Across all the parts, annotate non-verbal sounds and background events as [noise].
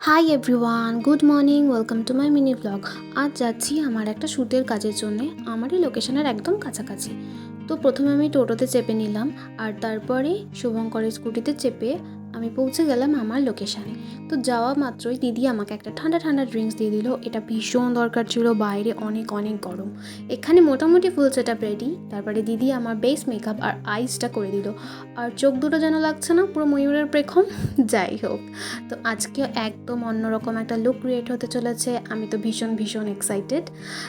Hi everyone good morning welcome to my mini blog আজ যাচ্ছি আমার একটা শ্যুটের কাজের জন্য, আমারই লোকেশনের একদম কাছাকাছি। তো প্রথমে আমি টোটোতে চেপে নিলাম, আর তারপরে শুভঙ্করের স্কুটিতে চেপে আমি পৌঁছে গেলাম আমার লোকেশানে তো যাওয়া মাত্রই দিদি আমাকে একটা ঠান্ডা ঠান্ডা ড্রিঙ্কস দিয়ে দিল। এটা ভীষণ দরকার ছিল, বাইরে অনেক অনেক গরম। এখানে মোটামুটি ফুল সেট আপ রেডি তারপরে দিদি আমার বেস মেকআপ আর আইসটা করে দিল। আর চোখ দুটো যেন লাগছে না, পুরো ময়ূরের প্রেক্ষম [laughs] যাই হোক, তো আজকে একদম অন্যরকম একটা লুক ক্রিয়েট হতে চলেছে। আমি তো ভীষণ ভীষণ এক্সাইটেড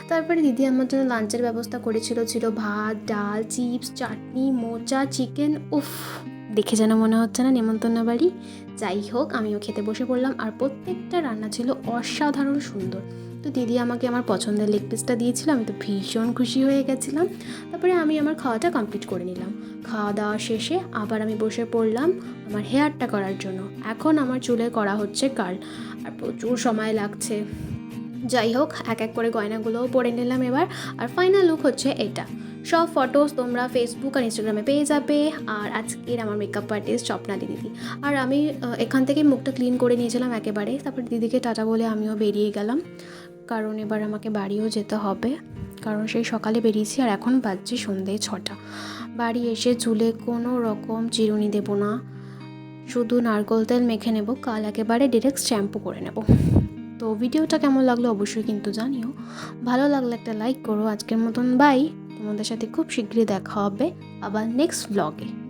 তারপরে দিদি আমার জন্য লাঞ্চের ব্যবস্থা করেছিল। ছিল ভাত, ডাল চিপস চাটনি, মোচা চিকেন উফ। দেখে যেন মনে হচ্ছে না নেমন্তন্ন বাড়ি। যাই হোক, আমিও খেতে বসে পড়লাম আর প্রত্যেকটা রান্না ছিল অসাধারণ সুন্দর। তো দিদি আমাকে আমার পছন্দের লেগ পিসটা দিয়েছিল, আমি তো ভীষণ খুশি হয়ে গেছিলাম। তারপরে আমি আমার খাওয়াটা কমপ্লিট করে নিলাম। খাওয়া দাওয়া শেষে আবার আমি বসে পড়লাম আমার হেয়ারটা করার জন্য। এখন আমার চুলে করা হচ্ছে কার্ল আর প্রচুর সময় লাগছে। যাই হোক, এক এক করে গয়নাগুলোও পরে নিলাম এবার। আর ফাইনাল লুক হচ্ছে এটা। সব ফটোস তোমরা ফেসবুক আর ইনস্টাগ্রামে পেয়ে যাবে। আর আজকের আমার মেকআপ আর্টিস্ট স্বপ্না দিদি। আর আমি এখান থেকে মুখটা ক্লিন করে নিয়েছিলাম একেবারে। তারপর দিদিকে টাটা বলে আমিও বেরিয়ে গেলাম। কারণ এবার আমাকে বাড়িও যেতে হবে। কারণ সেই সকালে বেরিয়েছি আর এখন বাজছে সন্ধে ছটা। বাড়ি এসে চুলে কোনো রকম চিরুনি দেবো না। শুধু নারকোল তেল মেখে নেব। কাল একেবারে ডিরেক্ট শ্যাম্পু করে নেব। তো ভিডিওটা কেমন লাগল অবশ্যই কিন্তু জানিও। ভালো লাগলে একটা লাইক করো আজকের মতন। বাই তোমাদের সাথে খুব শীঘ্রই দেখা হবে আবার নেক্সট ব্লগে